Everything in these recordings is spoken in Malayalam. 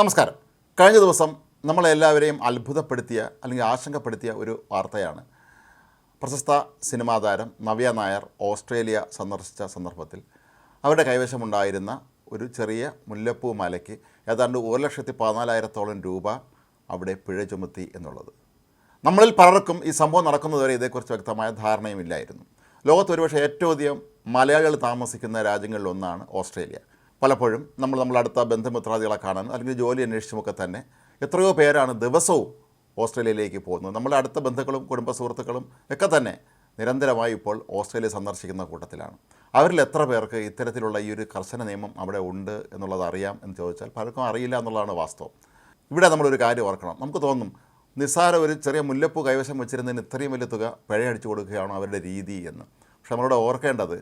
നമസ്കാരം. കഴിഞ്ഞ ദിവസം നമ്മളെല്ലാവരെയും അത്ഭുതപ്പെടുത്തിയ അല്ലെങ്കിൽ ആശങ്കപ്പെടുത്തിയ ഒരു വാർത്തയാണ്. പ്രശസ്ത സിനിമാ താരം നവ്യ നായർ ഓസ്ട്രേലിയ സന്ദർശിച്ച സന്ദർഭത്തിൽ അവരുടെ കൈവശമുണ്ടായിരുന്ന ഒരു ചെറിയ മുല്ലപ്പൂ മാലയ്ക്ക് ഏതാണ്ട് ഒരു ലക്ഷത്തി പതിനാലായിരത്തോളം രൂപ അവിടെ പിഴ ചുമത്തി എന്നുള്ളത്. നമ്മളിൽ പലർക്കും ഈ സംഭവം നടക്കുന്നതുവരെ ഇതേക്കുറിച്ച് വ്യക്തമായ ധാരണയുമില്ലായിരുന്നു. ലോകത്ത് ഒരുപക്ഷെ ഏറ്റവും അധികം മലയാളികൾ താമസിക്കുന്ന രാജ്യങ്ങളിലൊന്നാണ് ഓസ്ട്രേലിയ. പലപ്പോഴും നമ്മൾ നമ്മൾ അടുത്ത ബന്ധുമിത്രാദികളെ കാണാൻ അല്ലെങ്കിൽ ജോലി അന്വേഷിച്ചുമൊക്കെ തന്നെ എത്രയോ പേരാണ് ദിവസവും ഓസ്ട്രേലിയയിലേക്ക് പോകുന്നത്. നമ്മുടെ അടുത്ത ബന്ധുക്കളും കുടുംബ സുഹൃത്തുക്കളും ഒക്കെ തന്നെ നിരന്തരമായി ഇപ്പോൾ ഓസ്ട്രേലിയ സന്ദർശിക്കുന്ന കൂട്ടത്തിലാണ്. അവരിൽ എത്ര പേർക്ക് ഇത്തരത്തിലുള്ള ഈ ഒരു കർശന നിയമം അവിടെ ഉണ്ട് എന്നുള്ളത് അറിയാം എന്ന് ചോദിച്ചാൽ പലർക്കും അറിയില്ല എന്നുള്ളതാണ് വാസ്തവം. ഇവിടെ നമ്മളൊരു കാര്യം ഓർക്കണം. നമുക്ക് തോന്നും നിസ്സാര ഒരു ചെറിയ മുല്ലപ്പൂ കൈവശം വെച്ചിരുന്നതിന് ഇത്രയും വലിയ തുക പിഴയടിച്ചു കൊടുക്കുകയാണോ അവരുടെ രീതി എന്ന്. പക്ഷെ നമ്മളിവിടെ ഓർക്കേണ്ടത്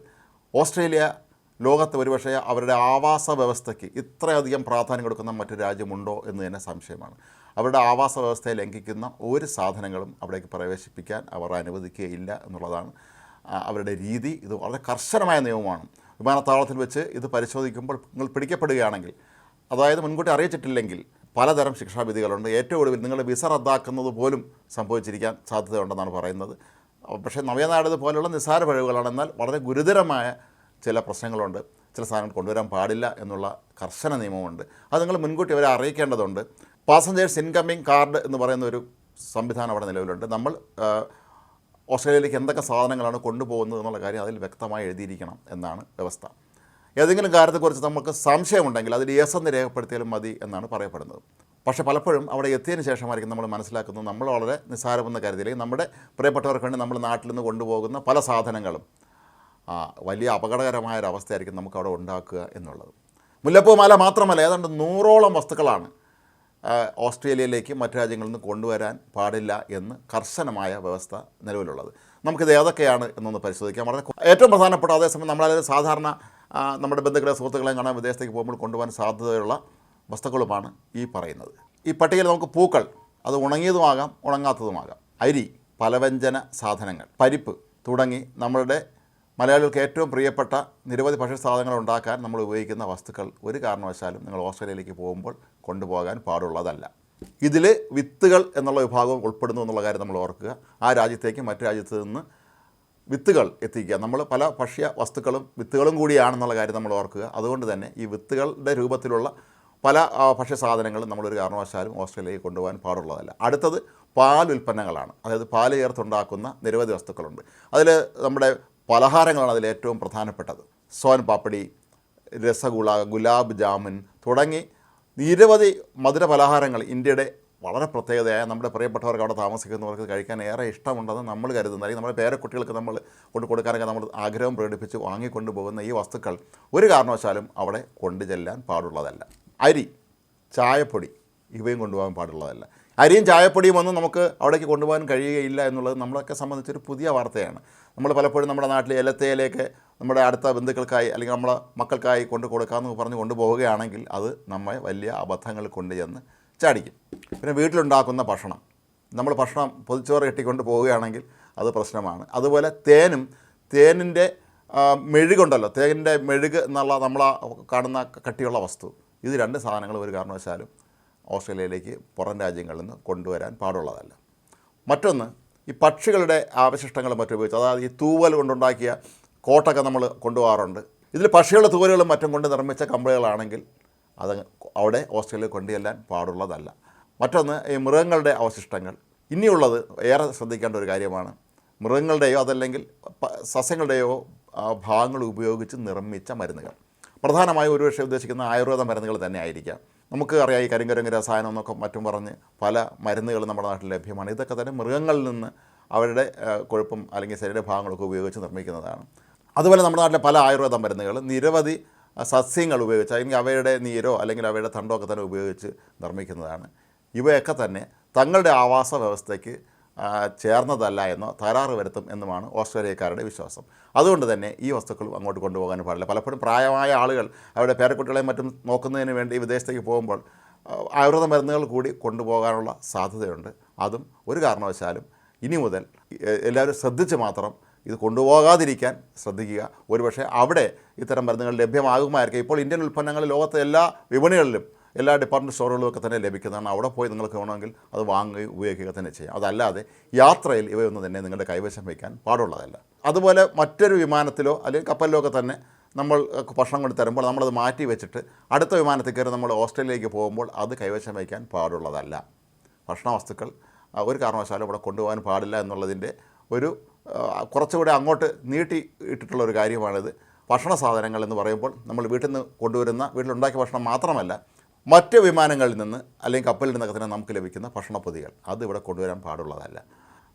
ഓസ്ട്രേലിയ ലോകത്ത് ഒരുപക്ഷെ അവരുടെ ആവാസ വ്യവസ്ഥയ്ക്ക് ഇത്രയധികം പ്രാധാന്യം കൊടുക്കുന്ന മറ്റൊരു രാജ്യമുണ്ടോ എന്ന് തന്നെ സംശയമാണ്. അവരുടെ ആവാസ വ്യവസ്ഥയെ ലംഘിക്കുന്ന ഒരു സാധനങ്ങളും അവിടേക്ക് പ്രവേശിപ്പിക്കാൻ അവർ അനുവദിക്കുകയില്ല എന്നുള്ളതാണ് അവരുടെ രീതി. ഇത് വളരെ കർശനമായ നിയമമാണ്. വിമാനത്താവളത്തിൽ വെച്ച് ഇത് പരിശോധിക്കുമ്പോൾ നിങ്ങൾ പിടിക്കപ്പെടുകയാണെങ്കിൽ അതായത് മുൻകൂട്ടി അറിയിച്ചിട്ടില്ലെങ്കിൽ പലതരം ശിക്ഷാവിധികളുണ്ട്. ഏറ്റവും ഒടുവിൽ നിങ്ങളുടെ വിസ റദ്ദാക്കുന്നത് പോലും സംഭവിച്ചിരിക്കാൻ സാധ്യതയുണ്ടെന്നാണ് പറയുന്നത്. പക്ഷേ നവ്യനാട് പോലുള്ള നിസ്സാര പിഴവുകളാണ്. വളരെ ഗുരുതരമായ ചില പ്രശ്നങ്ങളുണ്ട് ചില സാധനങ്ങൾ കൊണ്ടുവരാൻ പാടില്ല എന്നുള്ള കർശന നിയമമുണ്ട്. അത് നിങ്ങൾ മുൻകൂട്ടി അവരെ അറിയിക്കേണ്ടതുണ്ട്. പാസഞ്ചേഴ്സ് ഇൻകമ്മിങ് കാർഡ് എന്ന് പറയുന്ന ഒരു സംവിധാനം അവിടെ നിലവിലുണ്ട്. നമ്മൾ ഓസ്ട്രേലിയയിലേക്ക് എന്തൊക്കെ സാധനങ്ങളാണ് കൊണ്ടുപോകുന്നത് എന്നുള്ള കാര്യം അതിൽ വ്യക്തമായി എഴുതിയിരിക്കണം എന്നാണ് വ്യവസ്ഥ. ഏതെങ്കിലും കാര്യത്തെക്കുറിച്ച് നമുക്ക് സംശയമുണ്ടെങ്കിൽ അതിൽ യെസ് എന്ന് രേഖപ്പെടുത്തിയാലും മതി എന്നാണ് പറയപ്പെടുന്നത്. പക്ഷേ പലപ്പോഴും അവിടെ എത്തിയതിന് ശേഷമായിരിക്കും നമ്മൾ മനസ്സിലാക്കുന്നത്. നമ്മൾ വളരെ നിസ്സാരമെന്ന കരുതിയില്ലെങ്കിൽ നമ്മുടെ പ്രിയപ്പെട്ടവർക്ക് വേണ്ടി നമ്മൾ നാട്ടിൽ നിന്ന് കൊണ്ടുപോകുന്ന പല സാധനങ്ങളും വലിയ അപകടകരമായ ഒരു അവസ്ഥയായിരിക്കും നമുക്ക് അവിടെ ഉണ്ടാക്കുക എന്നുള്ളത്. മുല്ലപ്പൂമാല മാത്രമല്ല ഏതാണ്ട് നൂറോളം വസ്തുക്കളാണ് ഓസ്ട്രേലിയയിലേക്ക് മറ്റു രാജ്യങ്ങളിൽ നിന്ന് കൊണ്ടുവരാൻ പാടില്ല എന്ന് കർശനമായ വ്യവസ്ഥ നിലവിലുള്ളത്. നമുക്കിത് ഏതൊക്കെയാണ് എന്നൊന്ന് പരിശോധിക്കാം. വളരെ ഏറ്റവും പ്രധാനപ്പെട്ട അതേസമയം നമ്മളതായത് സാധാരണ നമ്മുടെ ബന്ധുക്കളെ സുഹൃത്തുക്കളെ കാണാൻ വിദേശത്തേക്ക് പോകുമ്പോൾ കൊണ്ടുപോകാൻ സാധ്യതയുള്ള വസ്തുക്കളുമാണ് ഈ പറയുന്നത്. ഈ പട്ടികയിൽ നമുക്ക് പൂക്കൾ അത് ഉണങ്ങിയതുമാകാം ഉണങ്ങാത്തതുമാകാം. അരി പലവ്യഞ്ജന സാധനങ്ങൾ പരിപ്പ് തുടങ്ങി നമ്മളുടെ മലയാളികൾക്ക് ഏറ്റവും പ്രിയപ്പെട്ട നിരവധി ഭക്ഷ്യ സാധനങ്ങൾ ഉണ്ടാക്കാൻ നമ്മൾ ഉപയോഗിക്കുന്ന വസ്തുക്കൾ ഒരു കാരണവശാലും നിങ്ങൾ ഓസ്ട്രേലിയയിലേക്ക് പോകുമ്പോൾ കൊണ്ടുപോകാൻ പാടുള്ളതല്ല. ഇതിൽ വിത്തുകൾ എന്നുള്ള വിഭാഗം ഉൾപ്പെടുന്നു എന്നുള്ള കാര്യം നമ്മൾ ഓർക്കുക. ആ രാജ്യത്തേക്ക് മറ്റു രാജ്യത്ത് നിന്ന് വിത്തുകൾ എത്തിക്കുക. നമ്മൾ പല ഭക്ഷ്യ വസ്തുക്കളും വിത്തുകളും കൂടിയാണെന്നുള്ള കാര്യം നമ്മൾ ഓർക്കുക. അതുകൊണ്ട് തന്നെ ഈ വിത്തുകളുടെ രൂപത്തിലുള്ള പല ഭക്ഷ്യസാധനങ്ങളും ഭക്ഷ്യ സാധനങ്ങളും നമ്മളൊരു കാരണവശാലും ഓസ്ട്രേലിയയിൽ കൊണ്ടുപോകാൻ പാടുള്ളതല്ല. അടുത്തത് പാൽ ഉൽപ്പന്നങ്ങളാണ് അതായത് പാൽ ചേർത്തുണ്ടാക്കുന്ന നിരവധി വസ്തുക്കളുണ്ട്. അതിൽ നമ്മുടെ പലഹാരങ്ങളാണ് അതിൽ ഏറ്റവും പ്രധാനപ്പെട്ടത്. സോൻ പാപ്പടി രസഗുള ഗുലാബ് ജാമുൻ തുടങ്ങി നിരവധി മധുര പലഹാരങ്ങൾ ഇന്ത്യയുടെ വളരെ പ്രത്യേകതയായ നമ്മുടെ പ്രിയപ്പെട്ടവർക്ക് അവിടെ താമസിക്കുന്നവർക്ക് കഴിക്കാൻ ഏറെ ഇഷ്ടമുണ്ടെന്ന് നമ്മൾ കരുതുന്ന. അല്ലെങ്കിൽ നമ്മുടെ പേരക്കുട്ടികൾക്ക് നമ്മൾ കൊണ്ട് കൊടുക്കാനൊക്കെ നമ്മൾ ആഗ്രഹം പ്രകടിപ്പിച്ച് വാങ്ങിക്കൊണ്ടു പോകുന്ന ഈ വസ്തുക്കൾ ഒരു കാരണവശാലും അവിടെ കൊണ്ടു ചെല്ലാൻ പാടുള്ളതല്ല. അരി ചായപ്പൊടി ഇവയും കൊണ്ടുപോകാൻ പാടുള്ളതല്ല. അരിയും ചായപ്പൊടിയും ഒന്നും നമുക്ക് അവിടേക്ക് കൊണ്ടുപോകാൻ കഴിയുകയില്ല എന്നുള്ളത് നമ്മളൊക്കെ സംബന്ധിച്ചൊരു പുതിയ വാർത്തയാണ്. നമ്മൾ പലപ്പോഴും നമ്മുടെ നാട്ടിൽ ഇലത്തേലേക്ക് നമ്മുടെ അടുത്ത ബന്ധുക്കൾക്കായി അല്ലെങ്കിൽ നമ്മളെ മക്കൾക്കായി കൊണ്ട് കൊടുക്കാമെന്ന് പറഞ്ഞ് കൊണ്ടുപോവുകയാണെങ്കിൽ അത് നമ്മെ വലിയ അബദ്ധങ്ങൾ കൊണ്ടുചെന്ന് ചാടിക്കും. പിന്നെ വീട്ടിലുണ്ടാക്കുന്ന ഭക്ഷണം. നമ്മൾ ഭക്ഷണം പൊതിച്ചോറ് കെട്ടിക്കൊണ്ട് പോവുകയാണെങ്കിൽ അത് പ്രശ്നമാണ്. അതുപോലെ തേനും തേനിന്റെ മെഴുകുണ്ടല്ലോ. തേനിന്റെ മെഴുക് എന്നുള്ള നമ്മൾ കാണുന്ന കട്ടിയുള്ള വസ്തു. ഇത് രണ്ട് സാധനങ്ങൾ ഒരു കാരണവശാലും ഓസ്ട്രേലിയയിലേക്ക് പുറം രാജ്യങ്ങളിൽ നിന്ന് കൊണ്ടുവരാൻ പാടുള്ളതല്ല. മറ്റൊന്ന് ഈ പക്ഷികളുടെ അവശിഷ്ടങ്ങൾ മറ്റുപയോഗിച്ച് അതായത് ഈ തൂവൽ കൊണ്ടുണ്ടാക്കിയ കോട്ടൊക്കെ നമ്മൾ കൊണ്ടുപോകാറുണ്ട്. ഇതിൽ പക്ഷികളുടെ തൂവലുകളും മറ്റും കൊണ്ട് നിർമ്മിച്ച കമ്പനികളാണെങ്കിൽ അത് അവിടെ ഓസ്ട്രേലിയ കൊണ്ടുചെല്ലാൻ പാടുള്ളതല്ല. മറ്റൊന്ന് ഈ മൃഗങ്ങളുടെ അവശിഷ്ടങ്ങൾ. ഇനിയുള്ളത് ഏറെ ശ്രദ്ധിക്കേണ്ട ഒരു കാര്യമാണ്. മൃഗങ്ങളുടെയോ അതല്ലെങ്കിൽ സസ്യങ്ങളുടെയോ ഭാഗങ്ങൾ ഉപയോഗിച്ച് നിർമ്മിച്ച മരുന്നുകൾ. പ്രധാനമായും ഒരുപക്ഷെ ഉദ്ദേശിക്കുന്ന ആയുർവേദ മരുന്നുകൾ തന്നെ ആയിരിക്കാം നമുക്ക് അറിയാം ഈ കരിങ്കരങ്ങ് രസായനം എന്നൊക്കെ മറ്റും പറഞ്ഞ് പല മരുന്നുകൾ നമ്മുടെ നാട്ടിൽ ലഭ്യമാണ്. ഇതൊക്കെ തന്നെ മൃഗങ്ങളിൽ നിന്ന് അവരുടെ കൊഴുപ്പും അല്ലെങ്കിൽ ശരീരഭാഗങ്ങളൊക്കെ ഉപയോഗിച്ച് നിർമ്മിക്കുന്നതാണ്. അതുപോലെ നമ്മുടെ നാട്ടിലെ പല ആയുർവേദ മരുന്നുകൾ നിരവധി സസ്യങ്ങൾ ഉപയോഗിച്ച് അല്ലെങ്കിൽ അവയുടെ നീരോ അല്ലെങ്കിൽ അവയുടെ തണ്ടോ ഒക്കെ തന്നെ ഉപയോഗിച്ച് നിർമ്മിക്കുന്നതാണ്. ഇവയൊക്കെ തന്നെ തങ്ങളുടെ ആവാസ വ്യവസ്ഥയ്ക്ക് ചേർന്നതല്ല എന്നോ തകരാറ് വരുത്തും എന്നുമാണ് ഓസ്ട്രേലിയക്കാരുടെ വിശ്വാസം. അതുകൊണ്ട് തന്നെ ഈ വസ്തുക്കൾ അങ്ങോട്ട് കൊണ്ടുപോകാൻ പാടില്ല. പലപ്പോഴും പ്രായമായ ആളുകൾ അവരുടെ പേരക്കുട്ടികളെ മറ്റും നോക്കുന്നതിന് വേണ്ടി വിദേശത്തേക്ക് പോകുമ്പോൾ ആയുർവേദ മരുന്നുകൾ കൂടി കൊണ്ടുപോകാനുള്ള സാധ്യതയുണ്ട്. അതും ഒരു കാരണവശാലും ഇനി മുതൽ എല്ലാവരും ശ്രദ്ധിച്ച് മാത്രം ഇത് കൊണ്ടുപോകാതിരിക്കാൻ ശ്രദ്ധിക്കുക. ഒരുപക്ഷെ അവിടെ ഇത്തരം മരുന്നുകൾ ലഭ്യമാകുമായിരിക്കും. ഇപ്പോൾ ഇന്ത്യൻ ഉൽപ്പന്നങ്ങൾ ലോകത്തെ എല്ലാ വിപണികളിലും എല്ലാ ഡിപ്പാർട്ട്മെന്റ് സ്റ്റോറുകളിലൊക്കെ തന്നെ ലഭിക്കുന്നതാണ്. അവിടെ പോയി നിങ്ങൾക്ക് വേണമെങ്കിൽ അത് വാങ്ങുകയും ഉപയോഗിക്കുക തന്നെ ചെയ്യാം. അതല്ലാതെ യാത്രയിൽ ഇവയൊന്നും തന്നെ നിങ്ങളുടെ കൈവശം വയ്ക്കാൻ പാടുള്ളതല്ല. അതുപോലെ മറ്റൊരു വിമാനത്തിലോ അല്ലെങ്കിൽ കപ്പലിലോ ഒക്കെ തന്നെ നമ്മൾ ഭക്ഷണം കൊണ്ട് തരുമ്പോൾ നമ്മളത് മാറ്റി വെച്ചിട്ട് അടുത്ത വിമാനത്തിൽ കയറി നമ്മൾ ഓസ്ട്രേലിയയിലേക്ക് പോകുമ്പോൾ അത് കൈവശം വയ്ക്കാൻ പാടുള്ളതല്ല. ഭക്ഷണ വസ്തുക്കൾ ഒരു കാരണവശാലും ഇവിടെ കൊണ്ടുപോകാൻ പാടില്ല എന്നുള്ളതിന്റെ ഒരു കുറച്ചുകൂടെ അങ്ങോട്ട് നീട്ടി ഇട്ടിട്ടുള്ള ഒരു കാര്യമാണിത്. ഭക്ഷണ സാധനങ്ങൾ എന്ന് പറയുമ്പോൾ നമ്മൾ വീട്ടിൽ നിന്ന് കൊണ്ടുവരുന്ന വീട്ടിലുണ്ടാക്കിയ ഭക്ഷണം മാത്രമല്ല മറ്റ് വിമാനങ്ങളിൽ നിന്ന് അല്ലെങ്കിൽ കപ്പലിൽ നിന്നൊക്കെ തന്നെ നമുക്ക് ലഭിക്കുന്ന ഭക്ഷണപ്പൊതികൾ. അത് ഇവിടെ കൊണ്ടുവരാൻ പാടുള്ളതല്ല.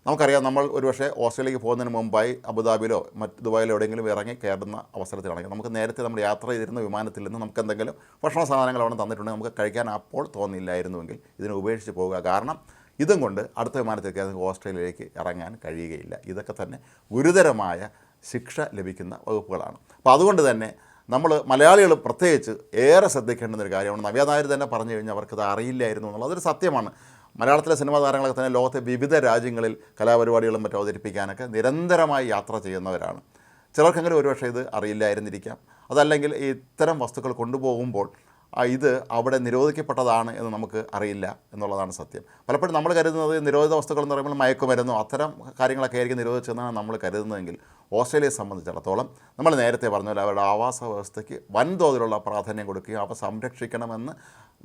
നമുക്കറിയാം നമ്മൾ ഒരുപക്ഷെ ഓസ്ട്രേലിയക്ക് പോകുന്നതിന് മുമ്പായി അബുദാബിയിലോ മറ്റ് ദുബായിലോ എവിടെയെങ്കിലും ഇറങ്ങി കയറുന്ന അവസരത്തിലാണെങ്കിൽ നമുക്ക് നേരത്തെ നമ്മൾ യാത്ര ചെയ്തിരുന്ന വിമാനത്തിൽ നിന്ന് നമുക്ക് എന്തെങ്കിലും ഭക്ഷണ സാധനങ്ങൾ അവിടെ തന്നിട്ടുണ്ടെങ്കിൽ നമുക്ക് കഴിക്കാൻ അപ്പോൾ തോന്നിയില്ലായിരുന്നുവെങ്കിൽ ഇതിനെ ഉപേക്ഷിച്ച് പോവുക കാരണം ഇതും കൊണ്ട് അടുത്ത വിമാനത്തിൽ കയറി ഓസ്ട്രേലിയയിലേക്ക് ഇറങ്ങാൻ കഴിയുകയില്ല. ഇതൊക്കെ തന്നെ ഗുരുതരമായ ശിക്ഷ ലഭിക്കുന്ന വകുപ്പുകളാണ്. അപ്പോൾ അതുകൊണ്ട് തന്നെ നമ്മൾ മലയാളികൾ പ്രത്യേകിച്ച് ഏറെ ശ്രദ്ധിക്കേണ്ടുന്ന ഒരു കാര്യമാണ് നവ്യാനായർ തന്നെ പറഞ്ഞു കഴിഞ്ഞാൽ അവർക്കത് അറിയില്ലായിരുന്നു എന്നുള്ളത്. അതൊരു സത്യമാണ്. മലയാളത്തിലെ സിനിമാ താരങ്ങളൊക്കെ തന്നെ ലോകത്തെ വിവിധ രാജ്യങ്ങളിൽ കലാപരിപാടികളും മറ്റും അവതരിപ്പിക്കാനൊക്കെ നിരന്തരമായി യാത്ര ചെയ്യുന്നവരാണ്. ചിലർക്കെങ്കിലും ഒരുപക്ഷെ ഇത് അറിയില്ലായിരുന്നിരിക്കാം. അതല്ലെങ്കിൽ ഇത്തരം വസ്തുക്കൾ കൊണ്ടുപോകുമ്പോൾ ഇത് അവിടെ നിരോധിക്കപ്പെട്ടതാണ് എന്ന് നമുക്ക് അറിയില്ല എന്നുള്ളതാണ് സത്യം. പലപ്പോഴും നമ്മൾ കരുതുന്നത് നിരോധിത വസ്തുക്കൾ എന്ന് പറയുമ്പോൾ മയക്കുമരുന്നോ അത്തരം കാര്യങ്ങളൊക്കെ ആയിരിക്കും നിരോധിച്ചതെന്നാണ് നമ്മൾ കരുതുന്നതെങ്കിൽ ഓസ്ട്രേലിയയെ സംബന്ധിച്ചിടത്തോളം നമ്മൾ നേരത്തെ പറഞ്ഞ അവരുടെ ആവാസ വ്യവസ്ഥയ്ക്ക് വൻതോതിലുള്ള പ്രാധാന്യം കൊടുക്കുകയും അവ സംരക്ഷിക്കണമെന്ന്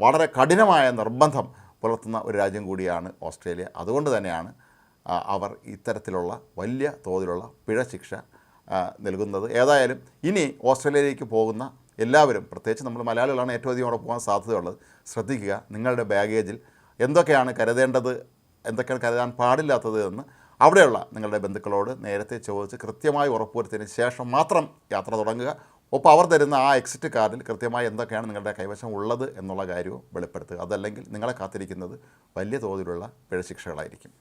വളരെ കഠിനമായ നിർബന്ധം പുലർത്തുന്ന ഒരു രാജ്യം കൂടിയാണ് ഓസ്ട്രേലിയ. അതുകൊണ്ട് തന്നെയാണ് അവർ ഇത്തരത്തിലുള്ള വലിയ തോതിലുള്ള പിഴ ശിക്ഷ നൽകുന്നത്. ഏതായാലും ഇനി ഓസ്ട്രേലിയയിലേക്ക് പോകുന്ന എല്ലാവരും പ്രത്യേകിച്ച് നമ്മൾ മലയാളികളാണ് ഏറ്റവും അധികം അവിടെ പോകാൻ സാധ്യതയുള്ളത് ശ്രദ്ധിക്കുക നിങ്ങളുടെ ബാഗേജിൽ എന്തൊക്കെയാണ് കരുതേണ്ടത് എന്തൊക്കെയാണ് കരുതാൻ പാടില്ലാത്തത് എന്ന് അവിടെയുള്ള നിങ്ങളുടെ ബന്ധുക്കളോട് നേരത്തെ ചോദിച്ച് കൃത്യമായി ഉറപ്പുവരുത്തിയതിന് ശേഷം മാത്രം യാത്ര തുടങ്ങുക. ഒപ്പം അവർ തരുന്ന ആ എക്സിറ്റ് കാർഡിൽ കൃത്യമായി എന്തൊക്കെയാണ് നിങ്ങളുടെ കൈവശം ഉള്ളത് എന്നുള്ള കാര്യവും വെളിപ്പെടുത്തുക. അതല്ലെങ്കിൽ നിങ്ങളെ കാത്തിരിക്കുന്നത് വലിയ തോതിലുള്ള പിഴശിക്ഷകളായിരിക്കും